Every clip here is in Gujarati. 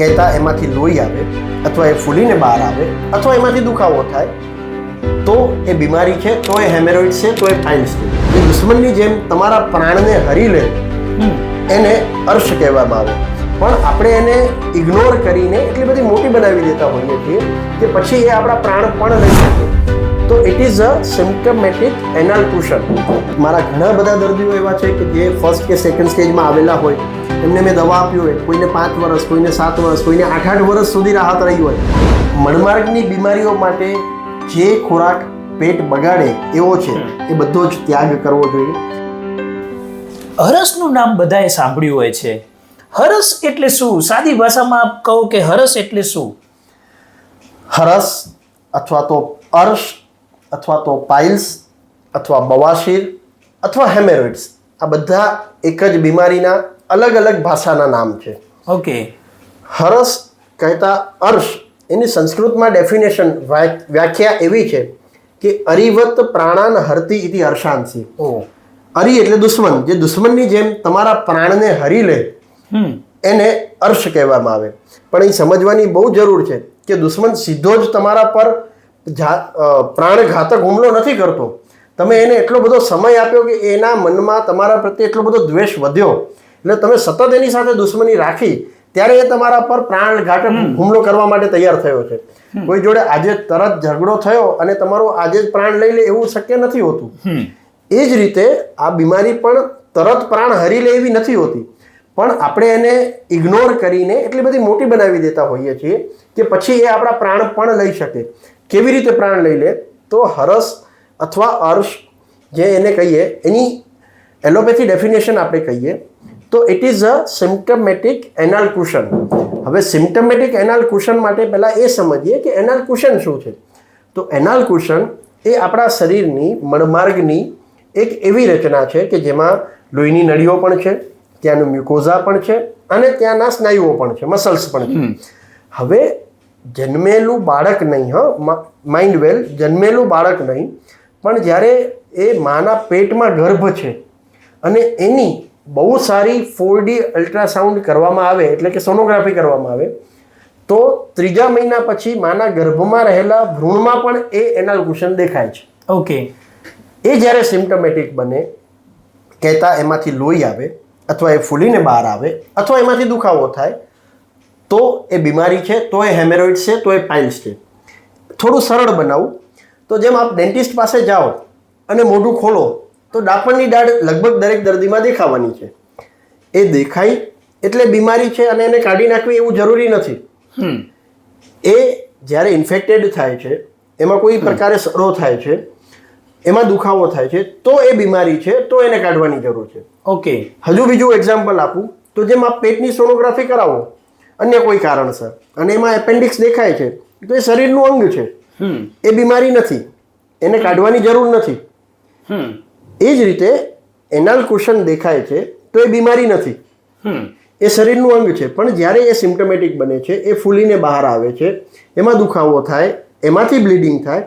કહેતા એમાંથી લોહી આવે અથવા એ ફૂલીને બહાર આવે અથવા એમાંથી દુખાવો થાય, તો એ બીમારી છે, તો એ હેમેરોઇડ છે, તો એ પાઇલ્સ છે. એ દુશ્મનની જેમ તમારા પ્રાણને હરી લે, એને અર્શ કહેવામાં આવે. પણ આપણે એને ઇગ્નોર કરીને એટલી બધી મોટી બનાવી દેતા હોઈએ છીએ કે પછી એ આપણા પ્રાણ પણ લઈ શકે. તો it is a symptomatic anal cushion મારા ઘણા બધા દર્દીઓ એવા છે કે જે ફર્સ્ટ કે સેકન્ડ સ્ટેજમાં આવેલા હોય એમને મેં દવા આપી હોય કોઈને પાંચ વર્ષ કોઈને સાત વર્ષ કોઈને આઠ આઠ વર્ષ સુધી રાહત રહી હોય. મણમાર્ગની બીમારીઓ માટે જે ખોરાક પેટ બગાડે એવો છે એ બધો જ ત્યાગ કરવો જોઈએ. હરસનું નામ બધાએ સાંભળ્યું હોય છે. હરસ એટલે શું? સાદી ભાષામાં આપ કહો કે હરસ એટલે શું? હરસ અથવા તો અર્શ અથવા તો પાઇલ્સ અથવા બવાશીર અથવા હેમેરોઇડ્સ. આ બધા એક જ બીમારીના અલગ અલગ ભાષાના નામ છે. ઓકે. હરસ કહેતા અર્શ એની સંસ્કૃતમાં ડેફિનેશન વ્યાખ્યા એવી છે કે અરિવત પ્રાણાન હરતી ઇતિ હર્ષાંસી. અરી એટલે દુશ્મન. જે દુશ્મનની જેમ તમારા પ્રાણને હરી લે એને અર્શ કહેવામાં આવે. પણ એ સમજવાની બહુ જરૂર છે કે દુશ્મન સીધો જ તમારા પર પ્રાણઘાતક હુમલો નથી કરતો. તમે એને એટલો બધો સમય આપ્યો કે એના મનમાં તમારા પ્રત્યે એટલો બધો દ્વેષ વધ્યો. એટલે તમે સતત એની સાથે દુશ્મની રાખી ત્યારે એ તમારા પર પ્રાણઘાતક હુમલો કરવા માટે તૈયાર થયો છે. કોઈ જોડે આજે તરત ઝઘડો થયો અને તમારો આજે જ પ્રાણ લઈ લે એવું શક્ય નથી હોતું. એ જ રીતે આ બીમારી પણ તરત પ્રાણ હરી લે એવી નથી હોતી. પણ આપણે એને ઇગ્નોર કરીને એટલી બધી મોટી બનાવી દેતા હોઈએ છીએ કે પછી એ આપણા પ્રાણ પણ લઈ શકે. કેવી રીતે પ્રાણ લઈ લે? તો હરસ અથવા અર્શ જે એને કહીએ એની એલોપેથી ડેફિનેશન આપણે કહીએ તો it is a symptomatic anal cushion હવે સિમ્ટમેટિક એનાલ કુશન માટે પહેલાં એ સમજીએ કે એનાલ કુશન શું છે? તો એનાલ કુશન એ આપણા શરીરની મણમાર્ગની એક એવી રચના છે કે જેમાં લોહીની નળીઓ પણ છે ત્યાંનું મ્યુકોઝા પણ છે અને ત્યાંના સ્નાયુઓ પણ છે મસલ્સ પણ છે. હવે જન્મેલું બાળક નહીં હં માઇન્ડ વેલ જન્મેલું બાળક નહીં પણ જ્યારે એ માના પેટમાં ગર્ભ છે અને એની બહુ સારી ફોર ડી અલ્ટ્રાસાઉન્ડ કરવામાં આવે એટલે કે સોનોગ્રાફી કરવામાં આવે તો ત્રીજા મહિના પછી માના ગર્ભમાં રહેલા ભ્રૂણમાં પણ એ એનાલ કુશન દેખાય છે. ઓકે એ જ્યારે સિમ્ટમેટિક બને કહેતા એમાંથી લોહી આવે અથવા એ ફૂલીને બહાર આવે અથવા એમાંથી દુખાવો થાય તો એ બીમારી છે તો એ હેમેરોઇડ છે તો એ પાઇલ્સ છે. થોડું સરળ બનાવું. તો જેમ આપ ડેન્ટિસ્ટ પાસે જાઓ અને મોઢું ખોલો તો ડાપણની દાઢ લગભગ દરેક દર્દીમાં દેખાવાની છે. એ દેખાય એટલે બીમારી છે અને એને કાઢી નાખવી એવું જરૂરી નથી. એ જ્યારે ઇન્ફેક્ટેડ થાય છે એમાં કોઈ પ્રકારે સડો થાય છે એમાં દુખાવો થાય છે તો એ બીમારી છે તો એને કાઢવાની જરૂર છે. ઓકે હજુ બીજું એક્ઝામ્પલ આપું. તો જેમ આપ પેટની સોનોગ્રાફી કરાવો અન્ય કોઈ કારણસર. અને એમાં એપેન્ડિક્સ દેખાય છે. તો એ શરીરનું અંગ છે. હમ. એ બીમારી નથી. એને કાઢવાની જરૂર નથી. એ જ રીતે એનાલ કુશન દેખાય છે તો એ બીમારી નથી. એ શરીરનું અંગ છે. પણ જ્યારે એ સિમ્ટમેટિક બને છે એ ફૂલીને બહાર આવે છે એમાં દુખાવો થાય એમાંથી બ્લીડિંગ થાય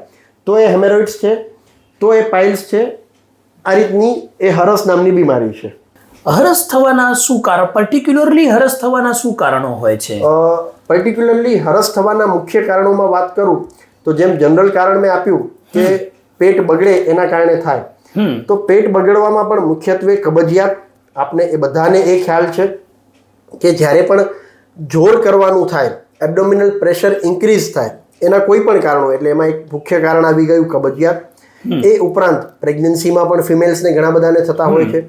તો એ હેમેરોઇડ્સ છે તો એ પાઇલ્સ છે. આ રીતની એ હરસ નામની બીમારી છે. હરસ થવાના શું કારણ? પર્ટિક્યુલરલી હરસ થવાના શું કારણો હોય છે? પર્ટિક્યુલરલી હરસ થવાના મુખ્ય કારણોમાં વાત કરું તો જેમ જનરલ કારણ મેં આપ્યું કે પેટ બગડે એના કારણે થાય. તો પેટ બગડવામાં પણ મુખ્યત્વે કબજિયાત આપને એ બધાને એ ખ્યાલ છે કે જ્યારે પણ જોર કરવાનું થાય એબડોમિનલ પ્રેશર ઇન્ક્રીઝ થાય એના કોઈ પણ કારણો એટલે એમાં એક મુખ્ય કારણ આવી ગયું કબજિયાત. એ ઉપરાંત પ્રેગ્નન્સીમાં પણ ફિમેલ્સને ઘણા બધાને થતા હોય છે.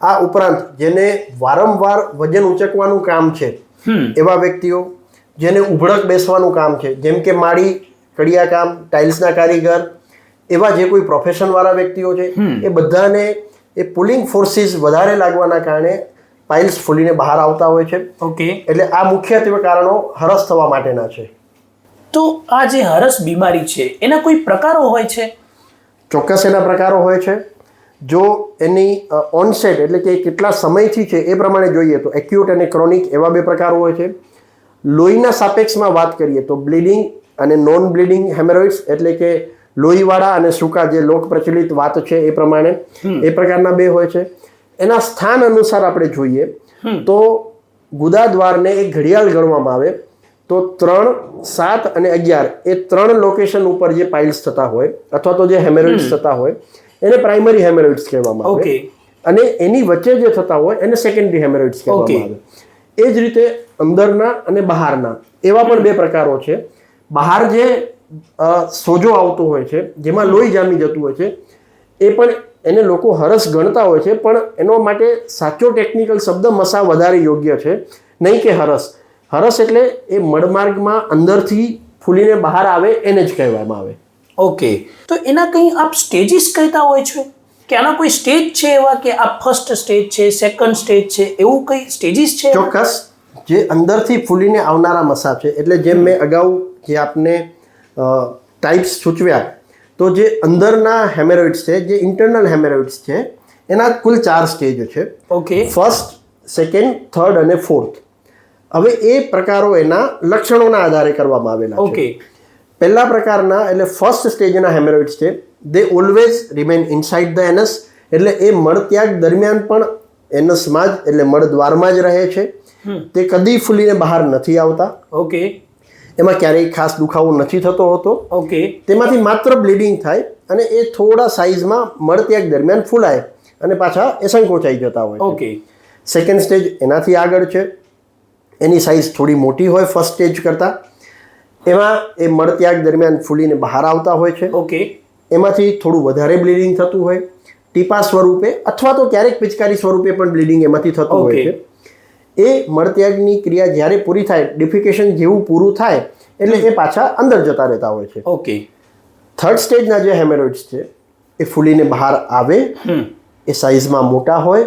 આ ઉપરાંત જેને વારંવાર વજન ઉંચકવાનું કામ છે એવા વ્યક્તિઓ જેને ઉભળક બેસવાનું કામ છે જેમ કે માળી કડિયા કામ ટાઇલ્સના કારીગર એવા જે કોઈ પ્રોફેશનવાળા વ્યક્તિઓ છે એ બધાને એ પુલિંગ ફોર્સિસ વધારે લાગવાના કારણે પાઇલ્સ ફૂલીને બહાર આવતા હોય છે. ઓકે. એટલે આ મુખ્યત્વે કારણો હરસ થવા માટેના છે. તો આ જે હરસ બીમારી છે એના કોઈ પ્રકારો હોય છે? ચોક્કસ એના પ્રકારો હોય છે. જો એની ઓનસેટ એટલે કે કેટલા સમયથી છે એ પ્રમાણે જોઈએ તો એક્યુટ અને ક્રોનિક એવા બે પ્રકારો હોય છે. લોહીના સાપેક્ષમાં વાત કરીએ તો બ્લીડિંગ અને નોન બ્લીડિંગ હેમેરોઇડ્સ એટલે કે લોહીવાળા અને સૂકા જે લોક પ્રચલિત વાત છે એ પ્રમાણે એ પ્રકારના બે હોય છે. એના સ્થાન અનુસાર આપણે જોઈએ તો ગુદાદ્વારને એક ઘડિયાળ ગણવામાં આવે તો ત્રણ સાત અને અગિયાર એ ત્રણ લોકેશન ઉપર જે પાઇલ્સ થતા હોય અથવા તો જે હેમેરોઇડ્સ થતા હોય એને પ્રાઇમરી હેમેરોઇડ્સ કહેવામાં આવે. ઓકે અને એની વચ્ચે જે થતા હોય એને સેકન્ડરી હેમેરોઇડ્સ. કહેવામાં આવે. એ જ રીતે અંદરના અને બહારના એવા પણ બે પ્રકારો છે. બહાર જે સોજો આવતો હોય છે જેમાં લોહી જામી જતું હોય છે એ પણ એને લોકો હરસ ગણતા હોય છે પણ એનો માટે સાચો ટેકનિકલ શબ્દ મસા વધારે યોગ્ય છે. નહીં કે હરસ. હરસ એટલે એ મળમાર્ગમાં અંદરથી ફૂલીને બહાર આવે એને જ કહેવામાં આવે. ઓકે. તો એના કંઈ આપ સ્ટેજીસ કહેતા હોય છે? કે આના કોઈ સ્ટેજ છે એવા કે આ ફર્સ્ટ સ્ટેજ છે સેકન્ડ સ્ટેજ છે એવું કંઈ સ્ટેજીસ છે ચોક્કસ. જે અંદરથી ફૂલીને આવનારા મસા છે. એટલે જેમ મેં અગાઉ જે આપને ટાઈપ્સ સૂચવ્યા તો જે અંદરના હેમેરોઇડ્સ છે જે ઇન્ટરનલ હેમેરોઇડ્સ છે એના કુલ ચાર સ્ટેજો છે. ઓકે. ફર્સ્ટ સેકન્ડ થર્ડ અને ફોર્થ હવે એ પ્રકારો એના લક્ષણોના આધારે કરવામાં આવેલા છે. ઓકે. પહેલા પ્રકારના એટલે ફર્સ્ટ સ્ટેજના હેમરોઇડ્સ છે. They always remain inside the anus એટલે એ મળત્યાગ દરમિયાન પણ એનસમાં જ એટલે મળદ્વારમાં જ રહે છે. તે કદી ફૂલીને બહાર નથી આવતા. ઓકે એમાં ક્યારેય ખાસ દુખાવો નથી થતો હોતો. ઓકે તેમાંથી માત્ર બ્લીડિંગ થાય અને એ થોડા સાઇઝમાં મળત્યાગ દરમિયાન ફૂલાય અને પાછા એ સંકોચાઈ જતા હોય ઓકે સેકન્ડ સ્ટેજ એનાથી આગળ છે. એની સાઇઝ થોડી મોટી હોય ફર્સ્ટ સ્ટેજ કરતાં. એમાં એ મળત્યાગ દરમિયાન ફૂલીને બહાર આવતા હોય છે. ઓકે. એમાંથી થોડું વધારે બ્લીડિંગ થતું હોય. ટીપા સ્વરૂપે અથવા તો ક્યારેક પિચકારી સ્વરૂપે પણ બ્લીડિંગ એમાંથી થતું હોય છે. એ મળત્યાગની ક્રિયા જ્યારે પૂરી થાય ડિફિકેશન જેવું પૂરું થાય એટલે એ પાછા અંદર જતા રહેતા હોય છે. ઓકે. થર્ડ સ્ટેજના જે હેમેરોઇડ્સ છે એ ફૂલીને બહાર આવે. એ સાઇઝમાં મોટા હોય.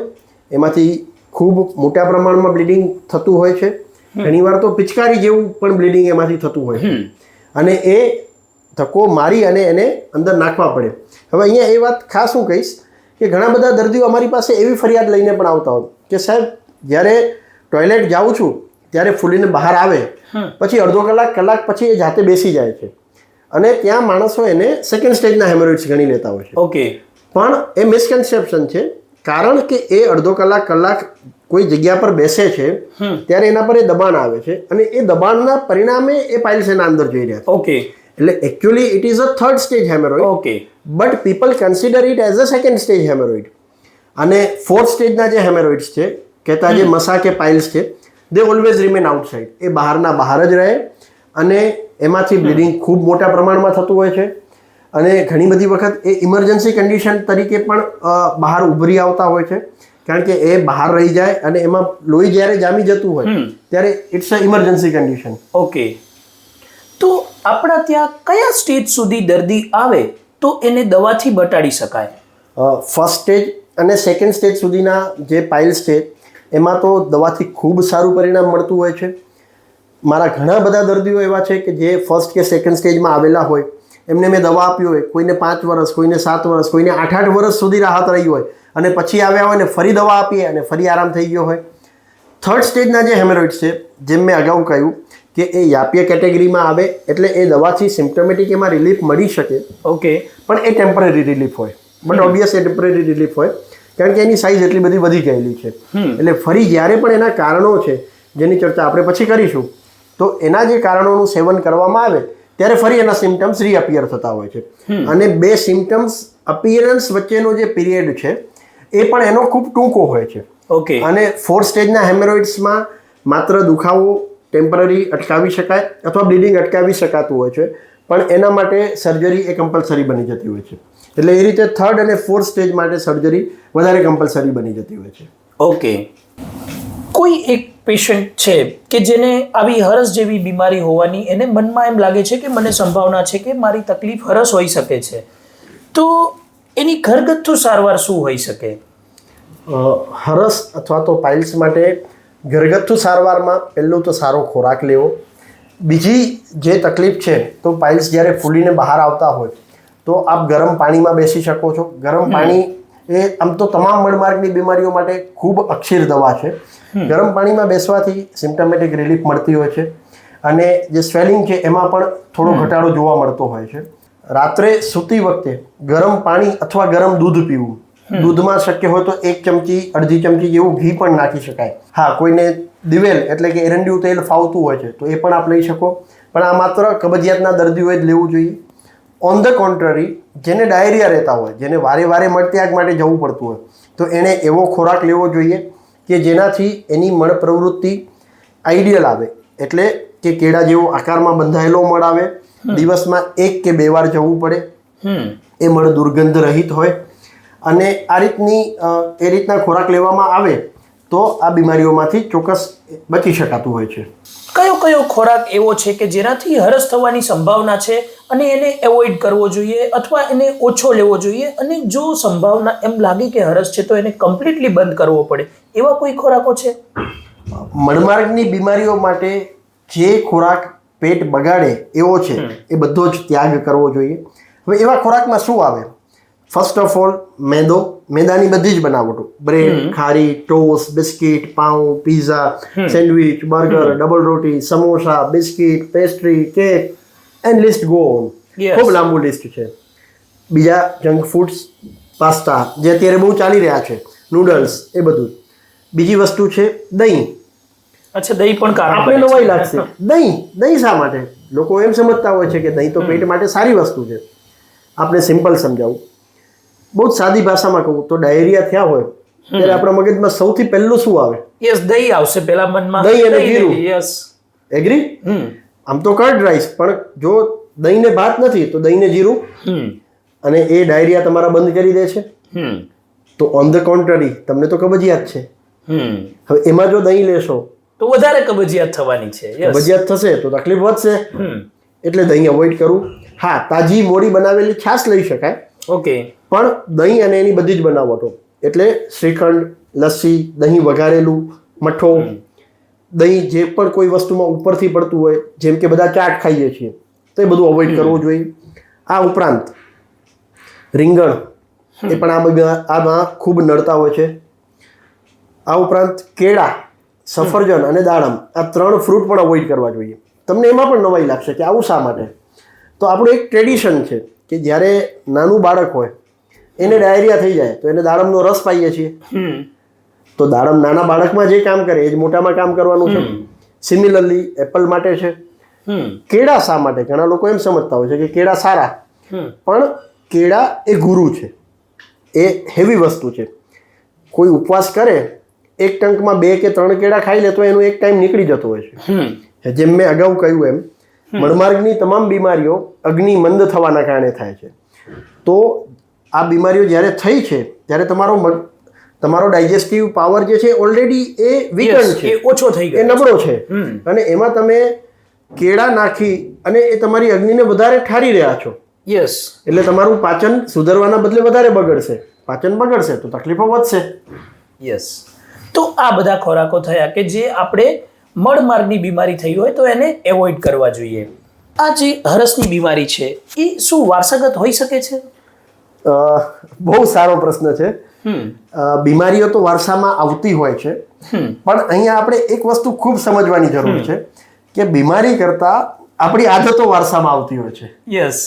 એમાંથી ખૂબ મોટા પ્રમાણમાં બ્લીડિંગ થતું હોય છે. ઘણીવાર તો પિચકારી જેવું પણ બ્લીડિંગ એમાંથી થતું હોય. અને એ ધક્કો મારી અને એને અંદર નાખવા પડે. હવે અહીંયા એ વાત ખાસ હું કહીશ કે ઘણા બધા દર્દીઓ અમારી પાસે એવી ફરિયાદ લઈને પણ આવતા હોય કે સાહેબ જ્યારે ટોયલેટ જાઉં છું ત્યારે ફૂલીને બહાર આવે પછી અડધો કલાક કલાક પછી એ જાતે બેસી જાય છે. અને ત્યાં માણસો એને સેકન્ડ સ્ટેજના હેમરોઇડ્સ ગણી લેતા હોય છે. ઓકે પણ એ મિસકન્સેપ્શન છે કારણ કે એ અડધો કલાક કલાક કોઈ જગ્યા પર બેસે છે ત્યારે એના પર એ દબાણ આવે છે અને એ દબાણના પરિણામે એ પાઇલ્સ એના અંદર જઈ રહ્યા છે. ઓકે એટલે actually it is a third stage haemorrhoid okay but people consider it as a second stage haemorrhoid અને ફોર્થ સ્ટેજના જે હેમેરોઇડ્સ છે કહેતા જે મસા કે પાઇલ્સ છે દે ઓલવેઝ રિમેન આઉટસાઇડ એ બહારના બહાર જ રહે અને એમાંથી બ્લીડિંગ ખૂબ મોટા પ્રમાણમાં થતું હોય છે. અને ઘણી બધી વખત એ ઇમરજન્સી કન્ડિશન તરીકે પણ બહાર ઉભરી આવતા હોય છે. કારણ કે એ બહાર રહી જાય અને એમાં લોહી જ્યારે જામી જતું હોય ત્યારે it's a emergency condition okay તો આપણા ત્યાં કયા સ્ટેજ સુધી દર્દી આવે તો એને દવાથી બટાડી શકાય? ફર્સ્ટ સ્ટેજ અને સેકન્ડ સ્ટેજ સુધીના જે પાઇલ્સ છે એમાં તો દવાથી ખૂબ સારું પરિણામ મળતું હોય છે. મારા ઘણા બધા દર્દીઓ એવા છે કે જે ફર્સ્ટ કે સેકન્ડ સ્ટેજમાં આવેલા હોય એમને મેં દવા આપી હોય કોઈને પાંચ વર્ષ કોઈને સાત વર્ષ કોઈને આઠ આઠ વર્ષ સુધી રાહત રહી હોય અને પછી આવ્યા હોય ને ફરી દવા આપીએ અને ફરી આરામ થઈ ગયો હોય. થર્ડ સ્ટેજના જે હેમેરોઇડ્સ છે જેમ મેં અગાઉ કહ્યું કે એ યાપીય કેટેગરીમાં આવે એટલે એ દવાથી સિમ્ટમેટિક એમાં રિલીફ મળી શકે. ઓકે પણ એ ટેમ્પરરી રિલીફ હોય. બટ ઓબ્વિયસ એ ટેમ્પરરી રિલીફ હોય. કારણ કે એની સાઇઝ એટલી બધી વધી ગયેલી છે. એટલે ફરી જ્યારે પણ એના કારણો છે જેની ચર્ચા આપણે પછી કરીશું તો એના જે કારણોનું સેવન કરવામાં આવે ત્યારે ફરી એના સિમ્ટમ્સ રીઅપિયર થતા હોય છે. અને બે સિમ્ટમ્સ અપિયરન્સ વચ્ચેનો જે પીરિયડ છે એ પણ એનો ખૂબ ટૂંકો હોય છે. ઓકે અને ફોર્થ સ્ટેજના હેમેરોઇડ્સમાં માત્ર દુખાવો ટેમ્પરરી અટકાવી શકાય અથવા બ્લીડિંગ અટકાવી શકાતું હોય છે. પણ એના માટે સર્જરી એ કમ્પલસરી બની જતી હોય છે. એટલે એ રીતે થર્ડ અને ફોર્થ સ્ટેજ માટે સર્જરી વધારે કમ્પલસરી બની જતી હોય છે. ઓકે કોઈ એક પેશન્ટ છે કે જેને આવી હરસ જેવી બીમારી હોવાની એને મનમાં એમ લાગે છે કે મને સંભાવના છે કે મારી તકલીફ હરસ હોઈ શકે છે. તો એની ઘરગથ્થુ સારવાર શું હોઈ શકે? હરસ અથવા તો પાઇલ્સ માટે ઘરગથ્થુ સારવારમાં પહેલું તો સારો ખોરાક લેવો. બીજી જે તકલીફ છે તો પાઇલ્સ જ્યારે ફૂલીને બહાર આવતા હોય તો આપ ગરમ પાણીમાં બેસી શકો છો. ગરમ પાણી એ આમ તો તમામ મળમાર્ગની બીમારીઓ માટે ખૂબ અક્ષીર દવા છે. ગરમ પાણીમાં બેસવાથી સિમ્ટમેટિક રિલીફ મળતી હોય છે. અને જે સ્વેલિંગ છે એમાં પણ થોડો ઘટાડો જોવા મળતો હોય છે. રાત્રે સૂતી વખતે ગરમ પાણી અથવા ગરમ દૂધ પીવું. દૂધમાં શક્ય હોય તો એક ચમચી અડધી ચમચી જેવું ઘી પણ નાખી શકાય. હા કોઈને દિવેલ એટલે કે એરંડિયું તેલ ફાવતું હોય છે તો એ પણ આપ લઈ શકો. પણ આ માત્ર કબજિયાતના દર્દીઓએ જ લેવું જોઈએ. ઓન ધ કોન્ટ્રરી જેને ડાયરિયા રહેતા હોય જેને વારે વારે મળત્યાગ માટે જવું પડતું હોય તો એણે એવો ખોરાક લેવો જોઈએ કે જેનાથી એની મળ પ્રવૃત્તિ આઈડિયલ આવે. એટલે કે કેળા જેવો આકારમાં બંધાયેલો મળ આવે. દિવસમાં એક કે બે વાર જવું પડે. એ મળ દુર્ગંધ રહિત હોય. અને આ રીતની એ રીતના ખોરાક લેવામાં આવે તો આ બીમારીઓમાંથી ચોક્કસ બચી શકાતું હોય છે. કયો કયો ખોરાક એવો છે કે જેનાથી હરસ થવાની સંભાવના છે અને એને એવોઇડ કરવો જોઈએ અથવા એને ઓછો લેવો જોઈએ અને જો સંભાવના એમ લાગે કે હરસ છે તો એને કમ્પ્લીટલી બંધ કરવો પડે. એવા કોઈ ખોરાકો છે? મણમાર્ગની બીમારીઓ માટે જે ખોરાક પેટ બગાડે એવો છે એ બધો જ ત્યાગ કરવો જોઈએ. હવે એવા ખોરાકમાં શું આવે? ફર્સ્ટ ઓફ ઓલ મેદો. મેદાની બધી જ બનાવટો. બ્રેડ ખારી ટોસ્ટ બિસ્કિટ પાઉં pizza sandwich burger double roti samosa biscuit pastry cake and list go on ખૂબ લાંબુ લિસ્ટ છે. બીજા જંક ફૂડ્સ પાસ્તા જે અત્યારે બહુ ચાલી રહ્યા છે. નૂડલ્સ એ બધું. બીજી વસ્તુ છે દહીં. અચ્છા દહીં પણ કારણ આપણે. નવાઈ લાગશે. દહીં દહીં શા માટે? લોકો એમ સમજતા હોય છે કે દહીં તો પેટ માટે સારી વસ્તુ છે. આપણે સિમ્પલ સમજાવું. બહુ જ સાદી ભાષામાં કહું તો ડાયરિયા થયા હોય ત્યારે આપણા મગજમાં સૌથી પહેલું શું આવે? યસ દહીં આવશે પહેલા મનમાં. દહીં અને જીરું. યસ એગ્રી આમ તો કર્ડ રાઈસ પણ જો દહીં ને ભાત નથી તો દહીં ને જીરું અને એ ડાયરિયા તમારા બંધ કરી દે છે. હમ. તો ઓન ધ કોન્ટ્રરી તમને તો કબજિયાત છે. હમ. હવે એમાં જો દહીં લેશો તો વધારે કબજિયાત થવાની છે કબજિયાત થશે તો તકલીફ વધશે. એટલે દહીં અવોઇડ કરવું હા તાજી મોડી બનાવેલી છાશ લઈ શકાય. ઓકે પણ દહીં અને એની બધી જ બનાવટો. એટલે શ્રીખંડ લસ્સી દહીં વઘારેલું મઠો દહીં જે પણ કોઈ વસ્તુમાં ઉપરથી પડતું હોય જેમ કે બધા ચાટ ખાઈએ છીએ તો એ બધું અવોઇડ કરવું જોઈએ. આ ઉપરાંત રીંગણ એ પણ આ બધા આમાં ખૂબ નડતા હોય છે. આ ઉપરાંત કેળા સફરજન અને દાડમ આ ત્રણ ફ્રૂટ પણ અવોઇડ કરવા જોઈએ. તમને એમાં પણ નવાઈ લાગશે કે આવું શા માટે? તો આપણું એક ટ્રેડિશન છે કે જ્યારે નાનું બાળક હોય એને ડાયરિયા થઈ જાય તો એને દાડમનો રસ પાઈએ છીએ. તો દાડમ નાના બાળકમાં જે કામ કરે એ જ મોટામાં કામ કરવાનું છે. સિમિલરલી એપલ માટે છે. કેળા શા માટે? ઘણા લોકો એમ સમજતા હોય છે કે કેળા સારા. પણ કેળા એ ગુરુ છે. એ હેવી વસ્તુ છે. કોઈ ઉપવાસ કરે એક ટંકમાં બે કે ત્રણ કેળા ખાઈ લે તો એનો એક ટાઈમ નીકળી જતો હોય છે. જેમ મેં અગાઉ કહ્યું એમ મળમાર્ગની તમામ બીમારીઓ અગ્નિ મંદ થવાના કારણે થાય છે. તો આ બીમારીઓ જ્યારે થઈ છે ત્યારે તમારો તમારો ડાયજેસ્ટિવ પાવર જે છે ઓલરેડી એ વીકન છે. એ ઓછો થઈ ગયો એ નબળો છે. અને એમાં તમે કેળા નાખી અને એ તમારી અગ્નિને વધારે ઠારી રહ્યા છો. યસ એટલે તમારું પાચન સુધરવાના બદલે વધારે બગડશે. પાચન બગડશે તો તકલીફો વધશે. યસ તો આ બધા ખોરાકો થયા કે જે આપણે મળમાર્ગની બીમારી થઈ હોય તો એને એવોઇડ કરવા જોઈએ. આ જે હરસની બીમારી છે એ શું વારસાગત હોઈ શકે છે? બહુ સારો પ્રશ્ન છે. બીમારીઓ તો વારસામાં આવતી હોય છે. પણ અહીંયા આપણે એક વસ્તુ ખૂબ સમજવાની જરૂર છે કે બીમારી કરતા આપણી આદતો વારસામાં આવતી હોય છે. યસ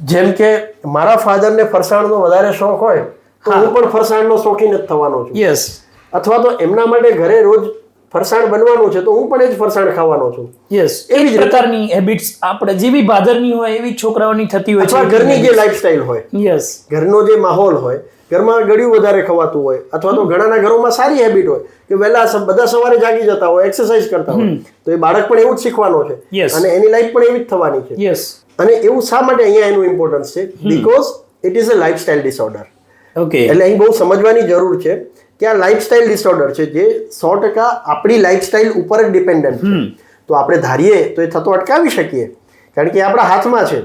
જેમ કે મારા ફાધરને ફરસાણનો વધારે શોખ હોય તો હું. પણ ફરસાણનો શોખીન જ થવાનો છું. યસ અથવા તો એમના માટે ઘરે રોજ ફરસાણ બનવાનું છે તો હું પણ એ જ ફરસાણ ખાવાનો છું. યસ એવી જ પ્રકારની હેબિટ્સ આપણે જેવી ભાદરની હોય એવી છોકરાઓની થતી હોય અથવા ઘરની જે લાઈફસ્ટાઈલ હોય. યસ ઘરનો જે માહોલ હોય ઘરમાં ગળ્યું વધારે ખવાતું હોય અથવા તો ઘણાના ઘરોમાં સારી હેબિટ હોય કે વહેલા બધા સવારે જાગી જતા હોય એક્સરસાઇઝ કરતા હોય તો એ બાળક પણ એવું જ શીખવાનો છે. અને એની લાઈફ પણ એવી જ થવાની છે. યસ અને એવું શા માટે અહીંયા એનું ઇમ્પોર્ટન્સ છે? Because it is a lifestyle disorder okay એટલે અહીં બહુ સમજવાની જરૂર છે કે આ લાઇફસ્ટાઇલ ડિસઓર્ડર છે જે સો ટકા આપણી લાઇફસ્ટાઇલ ઉપર જ ડિપેન્ડન્ટ છે. તો આપણે ધારીએ તો એ થતો અટકાવી શકીએ. કારણ કે એ આપણા હાથમાં છે.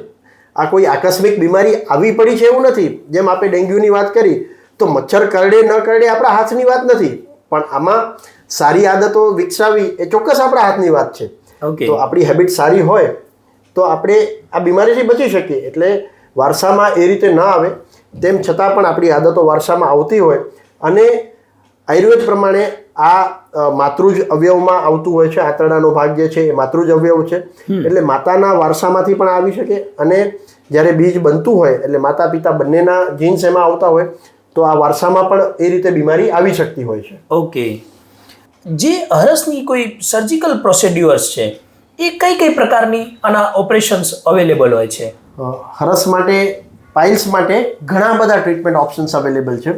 આ કોઈ આકસ્મિક બીમારી આવી પડી છે એવું નથી. જેમ આપણે ડેન્ગ્યુની વાત કરી તો મચ્છર કરડે ન કરડે આપણા હાથની વાત નથી. પણ આમાં સારી આદતો વિકસાવી એ ચોક્કસ આપણા હાથની વાત છે. તો આપણી હેબિટ સારી હોય તો આપણે આ બીમારીથી બચી શકીએ. એટલે વારસામાં એ રીતે ન આવે. તેમ છતાં પણ આપણી આદતો વારસામાં આવતી હોય. અને આયુર્વેદ પ્રમાણે આ માતૃ માતૃજ અવયવમાં આવતું હોય છે આંતરડાનો ભાગ જે છે એ માતૃજ અવયવ છે. એટલે માતાના વારસામાંથી પણ આવી શકે અને જ્યારે બીજ બનતું હોય એટલે માતા પિતા બંનેના જીન્સ એમાં આવતા હોય તો આ વારસામાં પણ એ રીતે બીમારી આવી શકતી હોય છે. ઓકે જે હરસની કોઈ સર્જિકલ પ્રોસિડ્યુઅર્સ છે એ કઈ કઈ પ્રકારની આના ઓપરેશન્સ અવેલેબલ હોય છે? હરસ માટે પાઇલ્સ માટે ઘણા બધા ટ્રીટમેન્ટ ઓપ્શન્સ અવેલેબલ છે.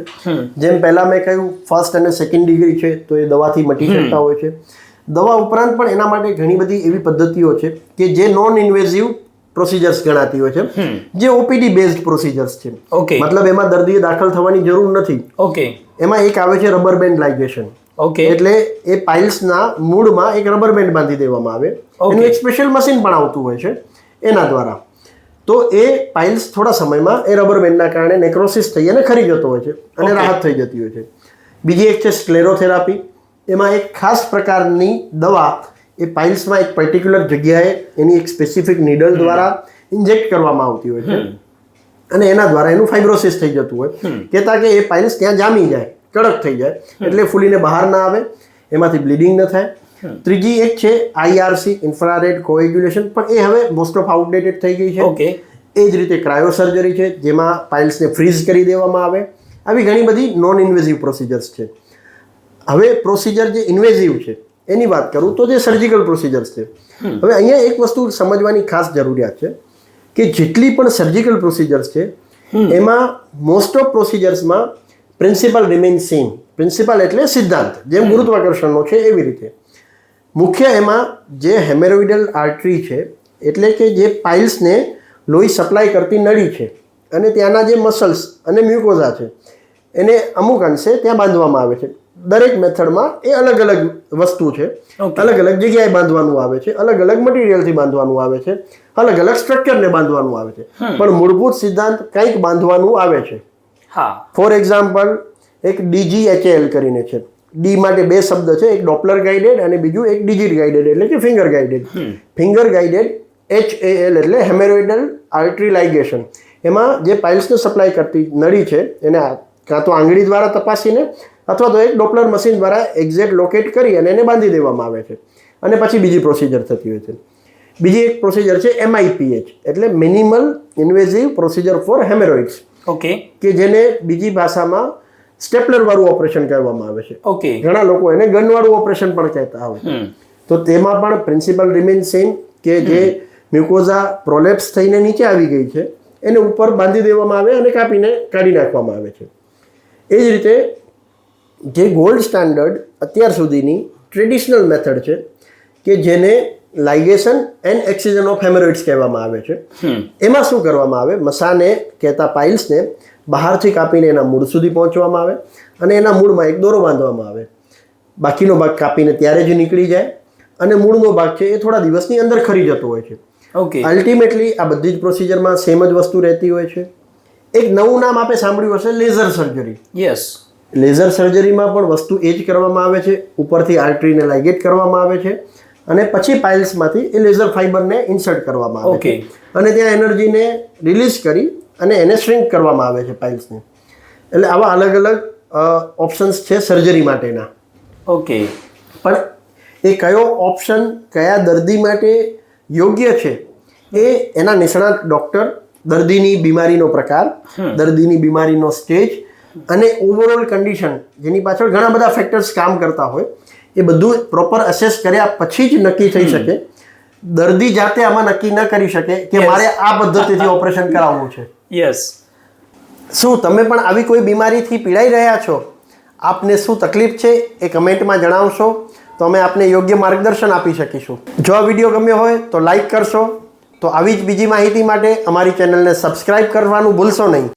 જેમ પહેલાં મેં કહ્યું ફર્સ્ટ અને સેકન્ડ ડિગ્રી છે તો એ દવાથી મટી શકતા હોય છે. દવા ઉપરાંત પણ એના માટે ઘણી બધી એવી પદ્ધતિઓ છે કે જે નોન ઇન્વેઝિવ પ્રોસિજર્સ ગણાતી હોય છે. જે ઓપીડી બેઝડ પ્રોસિજર્સ છે. ઓકે મતલબ એમાં દર્દીએ દાખલ થવાની જરૂર નથી. ઓકે એમાં એક આવે છે રબર બેન્ડ લાઇગેશન ઓકે એટલે એ પાઇલ્સના મૂળમાં એક રબર બેન્ડ બાંધી દેવામાં આવે. એનું એક સ્પેશિયલ મશીન પણ આવતું હોય છે એના દ્વારા. તો એ પાઇલ્સ થોડા સમયમાં એ રબર બેન્ડના કારણે નેક્રોસિસ થઈ અને ખરી જતો હોય છે અને રાહત થઈ જતી હોય છે. બીજી એક છે સ્ક્લેરોથેરાપી એમાં એક ખાસ પ્રકારની દવા એ પાઇલ્સમાં એક પર્ટિક્યુલર જગ્યાએ એની એક સ્પેસિફિક નીડલ દ્વારા ઇન્જેક્ટ કરવામાં આવતી હોય છે. અને એના દ્વારા એનું ફાઇબ્રોસિસ થઈ જતું હોય. કહેતા કે એ પાઇલ્સ ત્યાં જામી જાય કડક થઈ જાય. એટલે ફૂલીને બહાર ના આવે એમાંથી બ્લીડિંગ ન થાય. ત્રીજી એક છે આઈઆરસી ઇન્ફ્રારેડ કોએગ્યુલેશન પણ એ હવે મોસ્ટ ઓફ આઉટડેટેડ થઈ ગઈ છે. ઓકે એ જ રીતે ક્રાયો સર્જરી છે જેમાં પાઇલ્સને ફ્રીઝ કરી દેવામાં આવે. આવી ઘણી બધી નોન ઇન્વેઝિવ પ્રોસિજર્સ છે. હવે પ્રોસિજર જે ઇન્વેઝિવ છે એની વાત કરું તો જે સર્જિકલ પ્રોસિજર્સ છે. હવે અહીંયા એક વસ્તુ સમજવાની ખાસ જરૂરિયાત છે કે જેટલી પણ સર્જિકલ પ્રોસિજર્સ છે એમાં મોસ્ટ ઓફ પ્રોસિજર્સમાં પ્રિન્સિપલ રિમેન સેમ પ્રિન્સિપલ એટલે સિદ્ધાંત જેમ ગુરુત્વાકર્ષણનો છે એવી રીતે. મુખ્ય એમાં જે હેમેરોઇડલ આર્ટરી છે એટલે કે જે પાઇલ્સને લોહી સપ્લાય કરતી નળી છે અને ત્યાંના જે મસલ્સ અને મ્યુકોઝા છે એને અમુક અંશે ત્યાં બાંધવામાં આવે છે. દરેક મેથડમાં એ અલગ અલગ વસ્તુ છે. અલગ અલગ જગ્યાએ બાંધવાનું આવે છે અલગ અલગ મટીરિયલથી બાંધવાનું આવે છે અલગ અલગ સ્ટ્રક્ચરને બાંધવાનું આવે છે. પણ મૂળભૂત સિદ્ધાંત કંઈક બાંધવાનું આવે છે. હા. ફોર એક્ઝામ્પલ એક ડીજીએચએલ કરીને છે. ડી માટે બે શબ્દ છે એક ડોપલર ગાઇડેડ અને બીજું એક ડિજિટ ગાઈડેડ એટલે કે finger guided finger guided H A L એટલે હેમેરોઇડલ આર્ટરી લાઇગેશન એમાં જે પાઇલ્સને સપ્લાય કરતી નળી છે એને કાં તો આંગળી દ્વારા તપાસીને અથવા તો એક ડોપલર મશીન દ્વારા એક્ઝેક્ટ લોકેટ કરી અને એને બાંધી દેવામાં આવે છે. અને પછી બીજી પ્રોસિજર થતી હોય છે. બીજી એક પ્રોસિજર છે એમઆઈપીએચ એટલે minimal invasive procedure for haemorrhoids okay કે જેને બીજી ભાષામાં સ્ટેપલર વાળું ઓપરેશન કહેવામાં આવે છે. ઓકે ઘણા લોકો એને ગનવાળું ઓપરેશન પણ કહેતા હોય તો તેમાં પણ પ્રિન્સિપલ રિમેન સેમ કે જે મ્યુકોઝા પ્રોલેપ્સ થઈને નીચે આવી ગઈ છે એને ઉપર બાંધી દેવામાં આવે અને કાપીને કાઢી નાખવામાં આવે છે. એ જ રીતે જે ગોલ્ડ સ્ટાન્ડર્ડ અત્યાર સુધીની ટ્રેડિશનલ મેથડ છે કે જેને લાઇગેશન એન્ડ એક્સિઝન ઓફ હેમરોઇડ્સ કહેવામાં આવે છે. એમાં શું કરવામાં આવે? મસાને કહેતા પાઇલ્સને બહારથી કાપીને એના મૂળ સુધી પહોંચવામાં આવે અને એના મૂળમાં એક દોરો બાંધવામાં આવે. બાકીનો ભાગ કાપીને ત્યારે જ નીકળી જાય અને મૂળનો ભાગ છે એ થોડા દિવસની અંદર ખરી જતો હોય છે. ઓકે અલ્ટિમેટલી આ બધી જ પ્રોસિજરમાં સેમ જ વસ્તુ રહેતી હોય છે. એક નવું નામ આપે સાંભળ્યું હશે લેઝર સર્જરી યસ લેઝર સર્જરીમાં પણ વસ્તુ એ જ કરવામાં આવે છે. ઉપરથી આર્ટરીને લાઇગેટ કરવામાં આવે છે અને પછી પાઇલ્સમાંથી એ લેઝર ફાઇબરને ઇન્સર્ટ કરવામાં આવે છે. અને ત્યાં એનર્જીને રિલીઝ કરી અને એને શ્રિંક કરવામાં આવે છે પાઇલ્સને એટલે આવા અલગ અલગ ઓપ્શન્સ છે સર્જરી માટેના. ઓકે પણ એ કયો ઓપ્શન કયા દર્દી માટે યોગ્ય છે એ એના નિષ્ણાત ડૉક્ટર દર્દીની બીમારીનો પ્રકાર દર્દીની બીમારીનો સ્ટેજ અને ઓવરઓલ કન્ડિશન જેની પાછળ ઘણા બધા ફેક્ટર્સ કામ કરતા હોય એ બધું પ્રોપર અસેસ કર્યા પછી જ નક્કી થઈ શકે. દર્દી જાતે આમાં નક્કી ન કરી શકે કે મારે આ પદ્ધતિથી ઓપરેશન કરાવવું છે. યસ શું તમે પણ આવી કોઈ બીમારીથી પીડાઈ રહ્યા છો? આપને શું તકલીફ છે એ કમેન્ટમાં જણાવશો. તો અમે આપને યોગ્ય માર્ગદર્શન આપી શકીશું. જો આ વીડિયો ગમ્યો હોય તો લાઈક કરશો. તો આવી જ બીજી માહિતી માટે અમારી ચેનલને સબસ્ક્રાઈબ કરવાનું ભૂલશો નહીં.